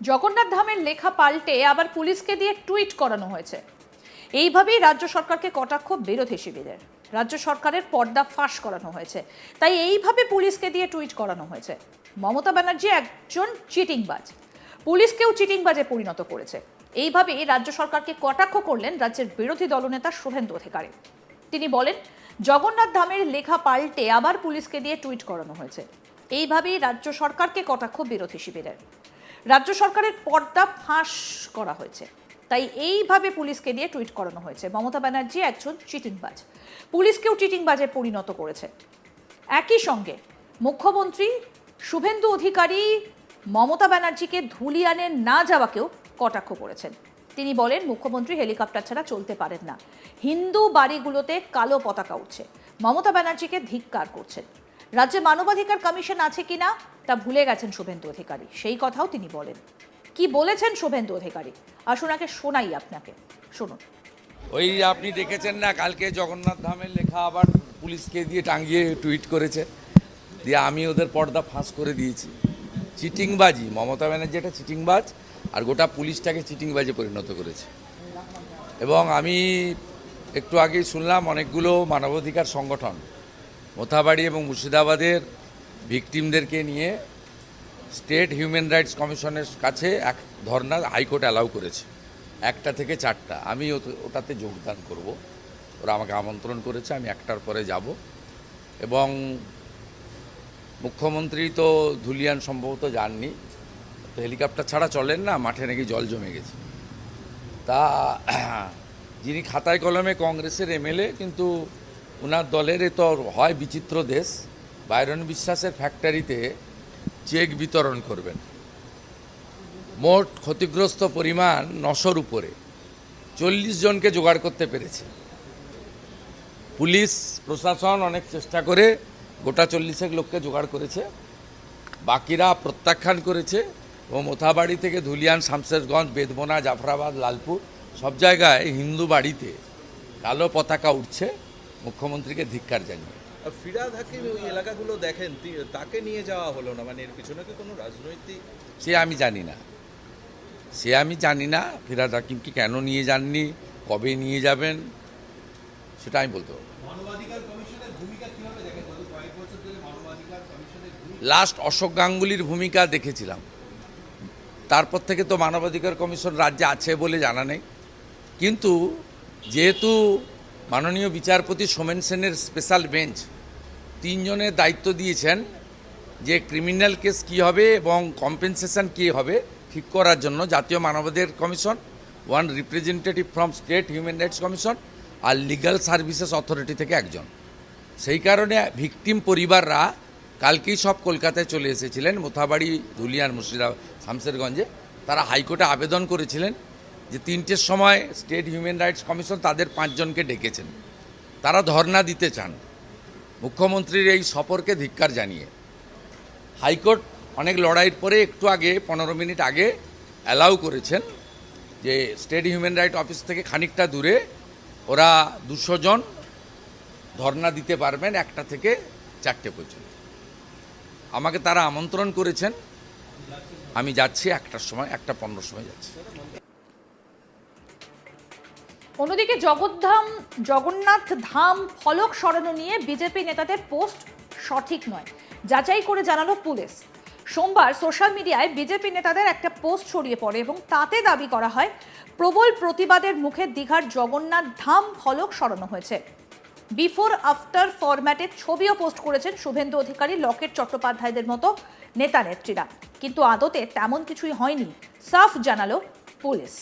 জগন্নাথ ধামের লেখা পাল্টে আবার পুলিশকে দিয়ে টুইট করানো হয়েছে। এইভাবেই রাজ্য সরকারকে কটাক্ষ বিরোধী শিবিরের। রাজ্য সরকারের পর্দা ফাঁস করানো হয়েছে। তাই এইভাবে পুলিশকে দিয়ে টুইট করানো হয়েছে। মমতা ব্যানার্জি একজন চিটিংবাজ। পুলিশকেও চিটিংবাজে পরিণত করেছে। এইভাবেই রাজ্য সরকারকে কটাক্ষ করলেন রাজ্যের বিরোধী দলনেতা শুভেন্দু অধিকারী। তিনি বলেন, জগন্নাথ ধামের লেখা পাল্টে আবার পুলিশকে দিয়ে টুইট করানো হয়েছে। এইভাবেই রাজ্য সরকারকে কটাক্ষ বিরোধী শিবিরের। রাজ্য সরকারের পর্দা ফাঁস করা হয়েছে। তাই এইভাবে পুলিশকে দিয়ে টুইট করানো হয়েছে। মমতা ব্যানার্জি একজন চিটিংবাজ। পুলিশকেও চিটিংবাজে পরিণত করেছে। একই সঙ্গে মুখ্যমন্ত্রী শুভেন্দু অধিকারী মমতা ব্যানার্জিকে ধুলিয়ানে না যাওয়াকেও কটাক্ষ করেছেন। তিনি বলেন, মুখ্যমন্ত্রী হেলিকপ্টার ছাড়া চলতে পারেন না। হিন্দু বাড়িগুলোতে কালো পতাকা উঠছে। মমতা ব্যানার্জিকে ধিক্কার করছেন। রাজ্যে মানবাধিকার কমিশন আছে কিনা তা ভুলে গেছেন শুভেন্দু অধিকারী। সেই কথাও তিনি বলেন। কি বলেছেন শুভেন্দু অধিকারী? আসুন আগে শোনাই আপনাকে। শুনুন। ওই আপনি দেখেছেন না, কালকে জগন্নাথ ধামের লেখা আবার পুলিশকে দিয়ে টাঙ্গিয়ে টুইট করেছে। দিয়ে আমি ওদের পর্দা ফাঁস করে দিয়েছি। চিটিংবাজি, মমতা ব্যানার্জি একটা চিটিংবাজ আর গোটা পুলিশটাকে চিটিংবাজে পরিণত করেছে। এবং আমি একটু আগেই শুনলাম অনেকগুলো মানবাধিকার সংগঠন, মোথাবাড়ি এবং মুর্শিদাবাদের ভিকটিমদেরকে নিয়ে স্টেট হিউম্যান রাইটস কমিশনের কাছে এক ধর্না হাইকোর্ট অ্যালাউ করেছে। একটা থেকে চারটা। আমি ওটাতে যোগদান করব। ওরা আমাকে আমন্ত্রণ করেছে, আমি একটার পরে যাব। এবং মুখ্যমন্ত্রী তো ধুলিয়ান সম্ভবত যাননি। তো হেলিকপ্টার ছাড়া চলেন না, মাঠে নাকি জল জমে গেছে। তা যিনি খাতায় কলমে কংগ্রেসের এমএলএ, কিন্তু ওনার দলের এ তো হয় বিচিত্র দেশ। বাইরন বিশ্বাসের ফ্যাক্টরিতে চেক বিতরণ করবেন। মোট ক্ষতিগ্রস্ত পরিমাণ নশোর উপরে। চল্লিশ জনকে জোগাড় করতে পেরেছে। পুলিশ, প্রশাসন অনেক চেষ্টা করে গোটা চল্লিশেক লোককে জোগাড় করেছে। বাকিরা প্রত্যাখ্যান করেছে ও মোথাবাড়ি থেকে ধুলিয়ান, শামশেরগঞ্জ বেদবোনা জাফরাবাদ, লালপুর সব জায়গায় হিন্দু বাড়িতে কালো পতাকা উঠছে। মুখ্যমন্ত্রীকে ধিক্কার জানিয়ে। ফিরাদ হাকিম ওই এলাকাগুলো দেখেন তাকে নিয়ে যাওয়া হলো না। মানে এর পিছনে কি কোনো রাজনৈতিক সে আমি জানি না। সে আমি জানি না ফিরাদ হাকিমকে কেন নিয়ে যাননি কবে নিয়ে যাবেন সেটা আমি বলতে পারব লাস্ট অশোক গাঙ্গুলির ভূমিকা দেখেছিলাম। তারপর থেকে তো মানবাধিকার কমিশন রাজ্যে আছে বলে জানা নেই। কিন্তু যেহেতু মাননীয় বিচারপতি সোমেন সেনের স্পেশাল বেঞ্চ তিনজনের দায়িত্ব দিয়েছেন যে ক্রিমিনাল কেস কী হবে এবং কম্পেনসেশন কী হবে ঠিক করার জন্য জাতীয় মানবাধিকার commission one representative from state human rights commission R legal services authority থেকে একজন। সেই কারণে ভিকটিম পরিবাররা কালকেই সব কলকাতায় চলে এসেছিলেন, মোথাবাড়ি, ধুলিয়ান, মুর্শিদাবাদ শামসেরগঞ্জে তারা হাইকোর্টে আবেদন করেছিলেন যে তিনটের সময় স্টেট হিউম্যান রাইটস কমিশন তাদের পাঁচজনকে ডেকেছেন। তারা ধর্ণা দিতে চান। মুখ্যমন্ত্রীর এই সফরকে ধিক্কার জানিয়ে। হাইকোর্ট অনেক লড়াইয়ের পরে একটু আগে, পনেরো মিনিট আগে, অ্যালাউ করেছেন যে স্টেট হিউম্যান রাইট অফিস থেকে খানিকটা দূরে ওরা দুশো জন ধর্না দিতে পারবেন একটা থেকে চারটে পর্যন্ত। আমাকে তারা আমন্ত্রণ করেছেন। আমি যাচ্ছি একটার সময়, একটা পনেরোর সময় যাচ্ছি। অন্যদিকে জগদ্ধাম, জগন্নাথ ধাম ফলক সরানো নিয়ে বিজেপি নেতাদের পোস্ট সঠিক নয়। যাচাই করে জানালো পুলিশ। সোমবার সোশ্যাল মিডিয়ায় বিজেপি নেতাদের একটা পোস্ট ছড়িয়ে পড়ে এবং তাতে দাবি করা হয়, প্রবল প্রতিবাদের মুখে দীঘার জগন্নাথ ধাম ফলক সরানো হয়েছে। বিফোর আফটার ফরম্যাটের ছবিও পোস্ট করেছেন শুভেন্দু অধিকারী, লকেট চট্টোপাধ্যায়দের মতো নেতা নেত্রীরা কিন্তু আদতে তেমন কিছুই হয়নি, সাফ জানালো পুলিশ।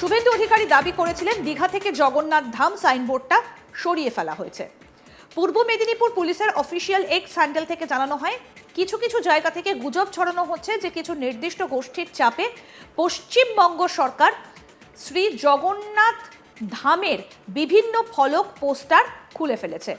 শুভেন্দু অধিকারী দাবি করেছিলেন দীঘা থেকে জগন্নাথ ধাম সাইনবোর্ডটা সরিয়ে ফেলা হয়েছে। পূর্ব মেদিনীপুর পুলিশের অফিসিয়াল এক্স হ্যান্ডেল থেকে জানানো হয়, কিছু কিছু জায়গা থেকে গুজব ছড়ানো হচ্ছে যে কিছু নির্দিষ্ট গোষ্ঠীর চাপে পশ্চিমবঙ্গ সরকার শ্রী জগন্নাথ ধামের বিভিন্ন ফলক পোস্টার খুলে ফেলেছে।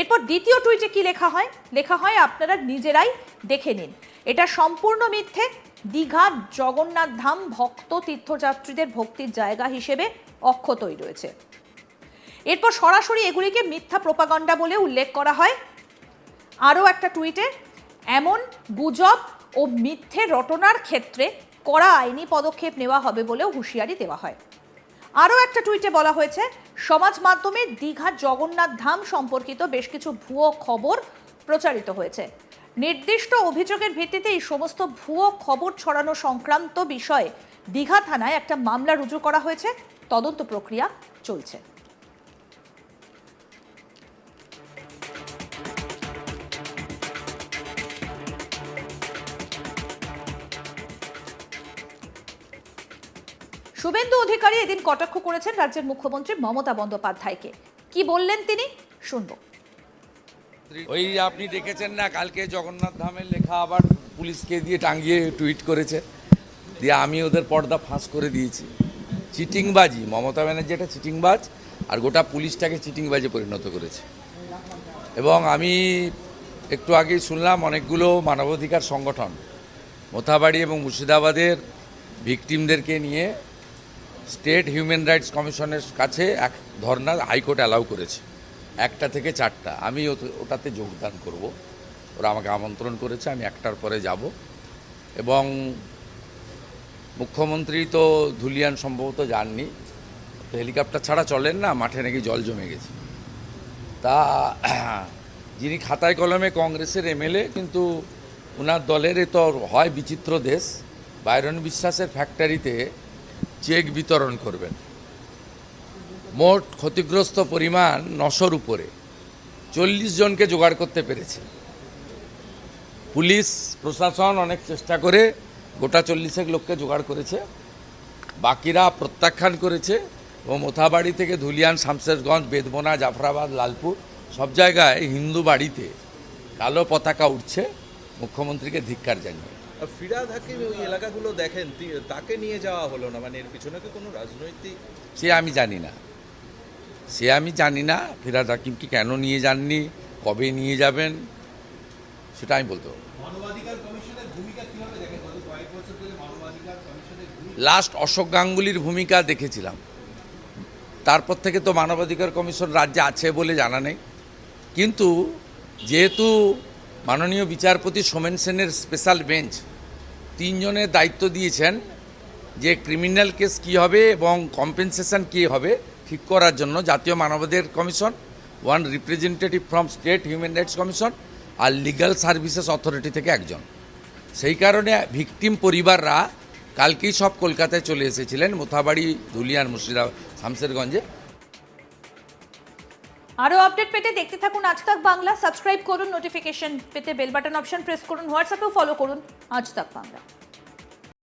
এরপর দ্বিতীয় টুইটে কি লেখা হয়? লেখা হয়, আপনারা নিজেরাই দেখে নিন। এটা সম্পূর্ণ মিথ্যে দীঘা জগন্নাথ ধাম ভক্ত তীর্থযাত্রীদের ভক্তির জায়গা হিসেবে অক্ষতই রয়েছে এরপর সরাসরি এগুলিকে মিথ্যা প্রপাগণ্ডা বলে উল্লেখ করা হয়। আরও একটা টুইটে, এমন গুজব ও মিথ্যে রটনার ক্ষেত্রে কড়া আইনি পদক্ষেপ নেওয়া হবে বলেও হুঁশিয়ারি দেওয়া হয়। আরও একটা টুইটে বলা হয়েছে, সমাজ মাধ্যমে দীঘা জগন্নাথ ধাম সম্পর্কিত বেশ কিছু ভুয়ো খবর প্রচারিত হয়েছে। নির্দিষ্ট অভিযোগের ভিত্তিতে এই সমস্ত ভুয়ো খবর ছড়ানো সংক্রান্ত বিষয়ে দীঘা থানায় একটা মামলা রুজু করা হয়েছে। তদন্ত প্রক্রিয়া চলছে। শুভেন্দু অধিকারী এদিন কটাক্ষ করেছেন রাজ্যের মুখ্যমন্ত্রী মমতা বন্দ্যোপাধ্যায়কে। কি বললেন তিনি? শুনব। ওই আপনি দেখেছেন না, কালকে জগন্নাথ ধামের লেখা আবার পুলিশকে দিয়ে টাঙ্গিয়ে টুইট করেছে। দিয়ে আমি ওদের পর্দা ফাঁস করে দিয়েছি। চিটিংবাজি, মমতা ব্যানার্জি একটা চিটিংবাজ আর গোটা পুলিশটাকে চিটিংবাজে পরিণত করেছে। এবং আমি একটু আগেই শুনলাম অনেকগুলো মানবাধিকার সংগঠন, মোথাবাড়ি এবং মুর্শিদাবাদের ভিকটিমদেরকে নিয়ে স্টেট হিউম্যান রাইটস কমিশনের কাছে এক ধর্না হাইকোর্ট অ্যালাউ করেছে। একটা থেকে চারটা। আমি ওটাতে যোগদান করব। ওরা আমাকে আমন্ত্রণ করেছে, আমি একটার পরে যাব। এবং মুখ্যমন্ত্রী তো ধুলিয়ান সম্ভবত যাননি। হেলিকপ্টার ছাড়া চলেন না, মাঠে নাকি জল জমে গেছে। তা, যিনি খাতায় কলমে কংগ্রেসের এমএলএ, কিন্তু ওনার দলের এ তো হয় বিচিত্র দেশ। বাইরন বিশ্বাসের ফ্যাক্টরিতে চেক বিতরণ করবেন। মোট ক্ষতিগ্রস্ত পরিমাণ নশোর উপরে। চল্লিশ জনকে জোগাড় করতে পেরেছে। পুলিশ প্রশাসন অনেক চেষ্টা করে গোটা চল্লিশেক লোককে জোগাড় করেছে। বাকিরা প্রত্যাখ্যান করেছে ও মোথাবাড়ি থেকে ধুলিয়ান শামশেরগঞ্জ বেদবনা জাফরাবাদ লালপুর সব জায়গায় হিন্দু বাড়িতে কালো পতাকা উঠছে। মুখ্যমন্ত্রীকে ধিক্কার জানিয়ে। ফিরাদ হাকিম ওই এলাকাগুলো দেখেন তাকে নিয়ে যাওয়া হলো না মানে এর পিছনে কি কোনো রাজনৈতিক সে আমি জানি না। সে আমি জানি না ফিরাদ হাকিমকে কেন নিয়ে যাননি কবে নিয়ে যাবেন সেটা আমি বলতে পারব লাস্ট অশোক গাঙ্গুলির ভূমিকা দেখেছিলাম। তারপর থেকে তো মানবাধিকার কমিশন রাজ্যে আছে বলে জানা নেই। কিন্তু যেহেতু মাননীয় বিচারপতি সোমেন সেনের স্পেশাল বেঞ্চ তিনজনের দায়িত্ব দিয়েছেন যে ক্রিমিনাল কেস কী হবে এবং কম্পেনসেশন কী হবে ঠিক করার জন্য জাতীয় মানবাধিকার commission, one representative from state human rights commission R legal services authority থেকে একজন। সেই কারণে ভিকটিম পরিবাররা কালকেই সব কলকাতায় চলে এসেছিলেন, মোথাবাড়ি, ধুলিয়ান, মুর্শিদাবাদ শামসেরগঞ্জে আরও আপডেট পেতে দেখতে থাকুন আজ তাক বাংলা। সাবস্ক্রাইব করুন, নোটিফিকেশন পেতে বেল বাটন অপশন প্রেস করুন, হোয়াটসঅ্যাপেও ফলো করুন। আজ তাক বাংলা।